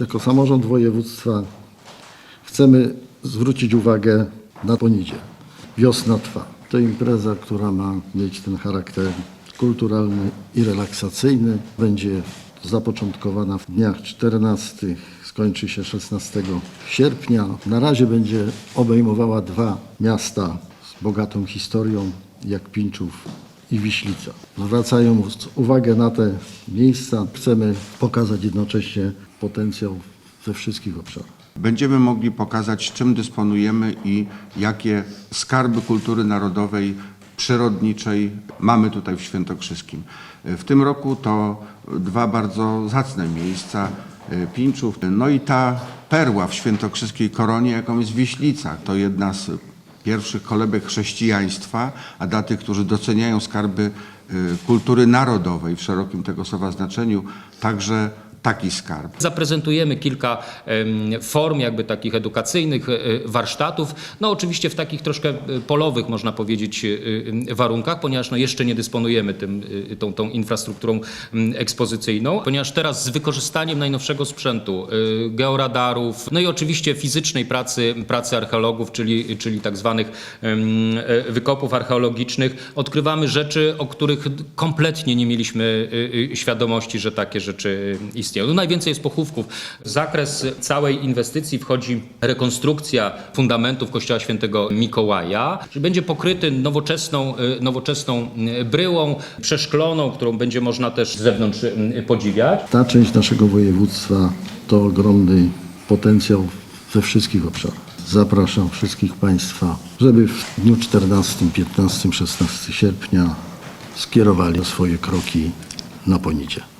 Jako samorząd województwa chcemy zwrócić uwagę na Ponidzie. Wiosna trwa. To impreza, która ma mieć ten charakter kulturalny i relaksacyjny. Będzie zapoczątkowana w dniach 14, skończy się 16 sierpnia. Na razie będzie obejmowała dwa miasta z bogatą historią, jak Pińczów i Wiślica. Zwracając uwagę na te miejsca, chcemy pokazać jednocześnie potencjał we wszystkich obszarach. Będziemy mogli pokazać, czym dysponujemy i jakie skarby kultury narodowej, przyrodniczej mamy tutaj w Świętokrzyskim. W tym roku to dwa bardzo zacne miejsca, e, Pińczów, no i ta perła w świętokrzyskiej koronie, jaką jest Wiślica. To jedna z pierwszych kolebek chrześcijaństwa, a dla tych, którzy doceniają skarby e, kultury narodowej w szerokim tego słowa znaczeniu, także taki skarb. Zaprezentujemy kilka form jakby takich edukacyjnych e, warsztatów, no oczywiście w takich troszkę e, polowych można powiedzieć e, e, warunkach, ponieważ no jeszcze nie dysponujemy tym, e, tą, tą infrastrukturą ekspozycyjną, ponieważ teraz z wykorzystaniem najnowszego sprzętu, e, georadarów, no i oczywiście fizycznej pracy, pracy archeologów, czyli, czyli tak zwanych e, wykopów archeologicznych, odkrywamy rzeczy, o których kompletnie nie mieliśmy e, e, świadomości, że takie rzeczy istnieją. No najwięcej jest pochówków. W zakres całej inwestycji wchodzi rekonstrukcja fundamentów kościoła świętego Mikołaja, będzie pokryty nowoczesną, e, nowoczesną e, bryłą przeszkloną, którą będzie można też z zewnątrz e, podziwiać. Ta część naszego województwa to ogromny potencjał we wszystkich obszarach. Zapraszam wszystkich Państwa, żeby w dniu 14, 15, 16 sierpnia skierowali swoje kroki na Ponidzie.